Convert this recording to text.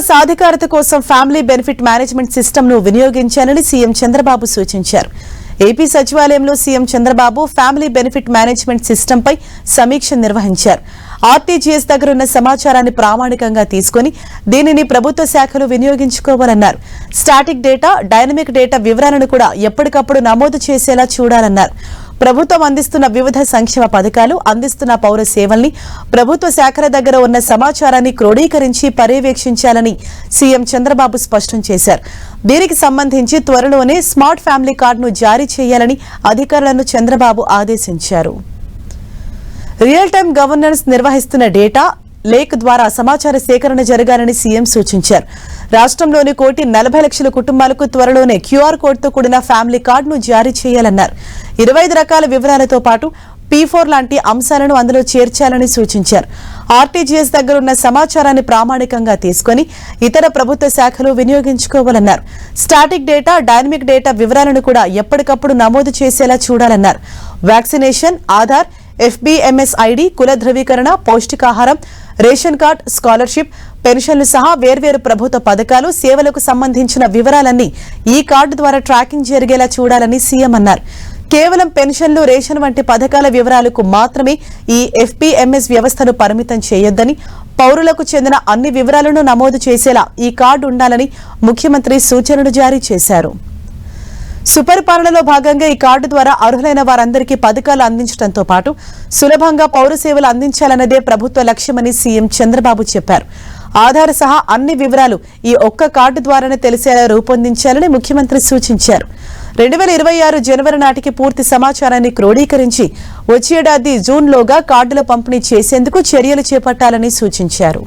సాధికారత కోసం family benefit management సిస్టమ్ను వినియోగించాలని సీఎం చంద్రబాబు సూచించారు. ఏపీ సచివాలయంలో CM Chandrababu family benefit management సిస్టంపై పై సమీక్ష నిర్వహించారు. ఆర్టీజీఎస్ దగ్గర ఉన్న సమాచారాన్ని ప్రామాణికంగా తీసుకుని దీనిని ప్రభుత్వ శాఖలు వినియోగించుకోవాలన్నారు. స్టాటిక్ డేటా డైనమిక్ డేటా వివరాలను కూడా ఎప్పటికప్పుడు నమోదు చేసేలా చూడాలన్నారు. ప్రభుత్వం అందిస్తున్న వివిధ సంక్షేమ పథకాలు అందిస్తున్న పౌర సేవల్ని ప్రభుత్వ శాఖల దగ్గర ఉన్న సమాచారాన్ని క్రోడీకరించి పర్యవేక్షించాలని సీఎం చంద్రబాబు స్పష్టం చేశారు. దీనికి సంబంధించి త్వరలోనే స్మార్ట్ ఫ్యామిలీ కార్డును జారీ చేయాలని అధికారులను చంద్రబాబు ఆదేశించారు. రియల్ టైం గవర్నెన్స్ నిర్వహిస్తున్న డేటా లేక్ ద్వారా సమాచార సేకరణ జరగాలని సీఎం సూచించారు. రాష్ట్రంలోని కోటి నలభై లక్షల కుటుంబాలకు త్వరలోనే క్యూఆర్ కోడ్తో కూడిన ఫ్యామిలీ కార్డును జారీ చేయాలన్నారు. ఇరవై ఐదు రకాల వివరాలతో పాటు పీ ఫోర్ లాంటి అంశాలను అందులో చేర్చాలని సూచించారు. ఆర్టీజీఎస్ దగ్గర ఉన్న సమాచారాన్ని ప్రామాణికంగా తీసుకొని ఇతర ప్రభుత్వ శాఖలు వినియోగించుకోవాలన్నారు. స్టాటిక్ డేటా డైనమిక్ డేటా వివరాలను కూడా ఎప్పటికప్పుడు నమోదు చేసేలా చూడాలన్నారు. వ్యాక్సినేషన్ ఆధార్ ఎఫ్బిఎంఎస్ ఐడి కుల ధృవీకరణ పౌష్టికాహారం రేషన్ కార్డ్ స్కాలర్షిప్ పెన్షన్లు సహా వేర్వేరు ప్రభుత్వ పథకాలు సేవలకు సంబంధించిన వివరాలన్నీ ఈ కార్డు ద్వారా ట్రాకింగ్ జరిగేలా చూడాలని సీఎం అన్నారు. కేవలం పెన్షన్లు రేషన్ వంటి పథకాల వివరాలకు మాత్రమే ఈ ఎఫ్పిఎంఎస్ వ్యవస్థను పరిమితం చేయొద్దని పౌరులకు చెందిన అన్ని వివరాలను నమోదు చేసేలా ఈ కార్డు ఉండాలని ముఖ్యమంత్రి సూచనలు జారీ చేశారు. సుపరిపాలనలో భాగంగా ఈ కార్డు ద్వారా అర్హులైన వారందరికీ పథకాలు అందించడంతో పాటు సులభంగా పౌర సేవలు అందించాలన్నదే ప్రభుత్వ లక్ష్యమని సీఎం చంద్రబాబు చెప్పారు. ఆధార్ సహా అన్ని వివరాలు ఈ ఒక్క కార్డు ద్వారానే తెలిసేలా రూపొందించాలని ముఖ్యమంత్రి సూచించారు. రెండు వేల ఇరవై ఆరు జనవరి నాటికి పూర్తి సమాచారాన్ని క్రోడీకరించి వచ్చేడాది జూన్లోగా కార్డుల పంపిణీ చేసేందుకు చర్యలు చేపట్టాలని సూచించారు.